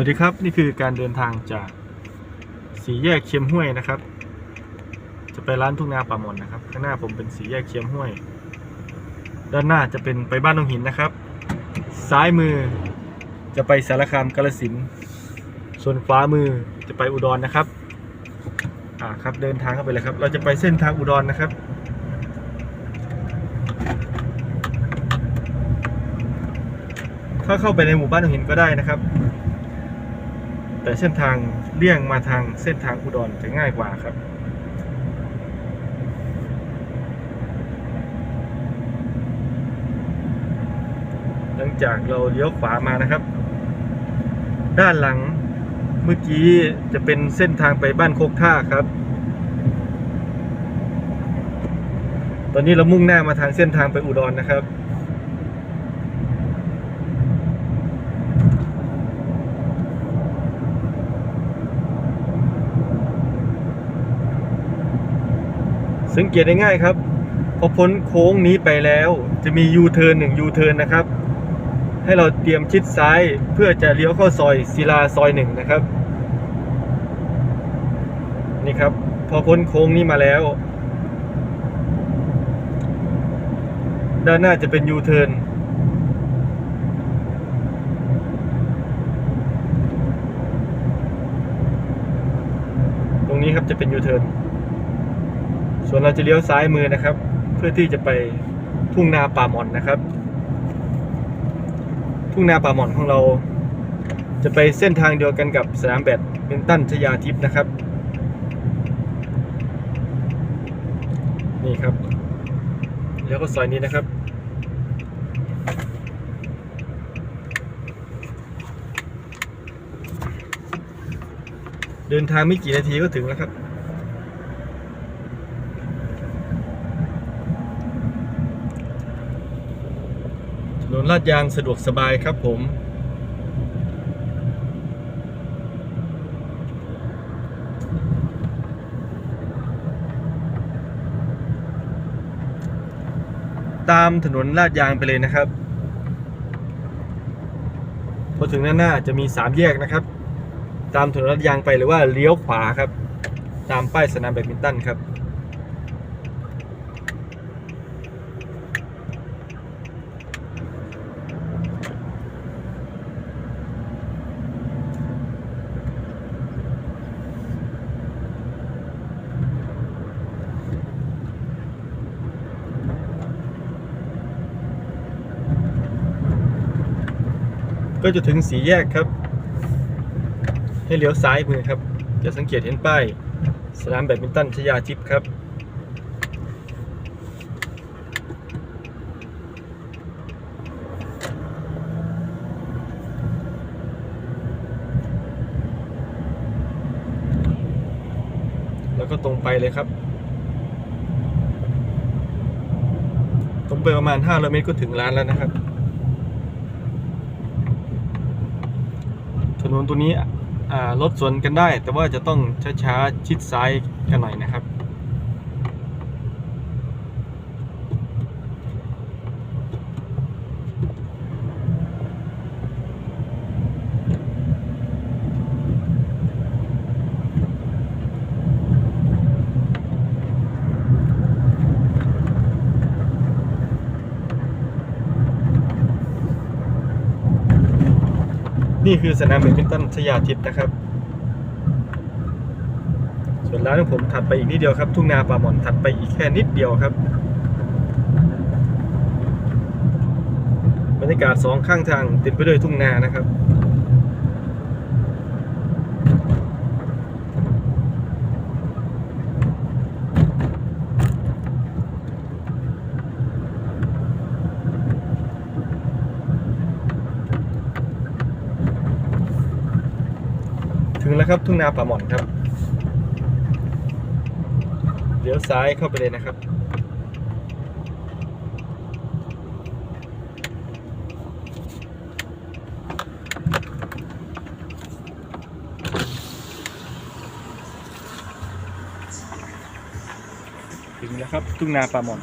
วัสดีครับ นี่คือการเดินทางจากสีแยกเชียมห้วยนะครับ จะไปร้านทุ่งนาป่ามนนะครับ ข้างหน้าผมเป็นสีแยกเชียมห้วย ด้านหน้าจะเป็นไปบ้านนงหินนะครับ ซ้ายมือจะไปสารคามกาลสินส่วนขวามือจะไปอุดรนะครับอ่าครับเดินทางเข้าไปเลยครับ เราจะไปเส้นทางอุดรนะครับถ้าเข้าไปในหมู่บ้านนงหินก็ได้นะครับ แต่เส้นทางเลี่ยงมาทางเส้นทางอุดรจะง่ายกว่าครับ หลังจากเราเลี้ยวขวามานะครับ ด้านหลังเมื่อกี้จะเป็นเส้นทางไปบ้านโคกท่าครับ ตอนนี้เรามุ่งหน้ามาทางเส้นทางไปอุดรนะครับ สังเกตได้ง่ายครับพอพ้นโค้งนี้ไปแล้ว จะมียูเทิร์นหนึ่งยูเทิร์นนะครับ ให้เราเตรียมชิดซ้ายเพื่อจะเลี้ยวเข้าซอยศิลาซอยหนึ่งนะครับ นี่ครับ พอพ้นโค้งนี้มาแล้ว ด้านหน้าจะเป็นยูเทิร์นตรงนี้ครับจะเป็นยูเทิร์น ส่วนเราจะเลี้ยวซ้ายมือนะครับ เพื่อที่จะไปทุ่งนาป่าหมอนนะครับ ทุ่งนาป่าหมอนของเรา จะไปเส้นทางเดียวกันกับสนามแบดมินตันชยาทิพย์นะครับ นี่ครับ แล้วก็ซอยนี้นะครับเดินทางไม่กี่นาทีก็ถึงแล้วครับ ถนนลาดยางสะดวกสบายครับผม ตามถนนลาดยางไปเลยนะครับ พอถึงด้านหน้าจะมีสามแยกนะครับ ตามถนนลาดยางไปหรือว่าเลี้ยวขวาครับ ตามป้ายสนามแบดมินตันครับ ก็จะถึงสีแยกครับ ให้เลี้ยวซ้ายมือครับจะสังเกตเห็นป้ายสนามแบดมินตันชยาทิพย์ครับ แล้วก็ตรงไปเลยครับ ตรงไปประมาณ500เมตรก็ถึงร้านแล้วนะครับ นนตัวนี้อ่ารถสวนกันได้ แต่ว่าจะต้องช้าๆชิดซ้ายกันหน่อยนะครับ นี่คือสนามแบดมินตันชยาทิพย์นะครับ ส่วนร้านของผมถัดไปอีกนิดเดียวครับ ทุ่งนาป่าหมอนถัดไปอีกแค่นิดเดียวครับ บรรยากาศสองข้างทางเต็มไปด้วยทุ่งนานะครับ ถึงแล้วครับทุ่งนาป่าหมอนครับเลี้ยวซ้ายเข้าไปเลยนะครับ ถึงแล้วครับทุ่งนาป่าหมอน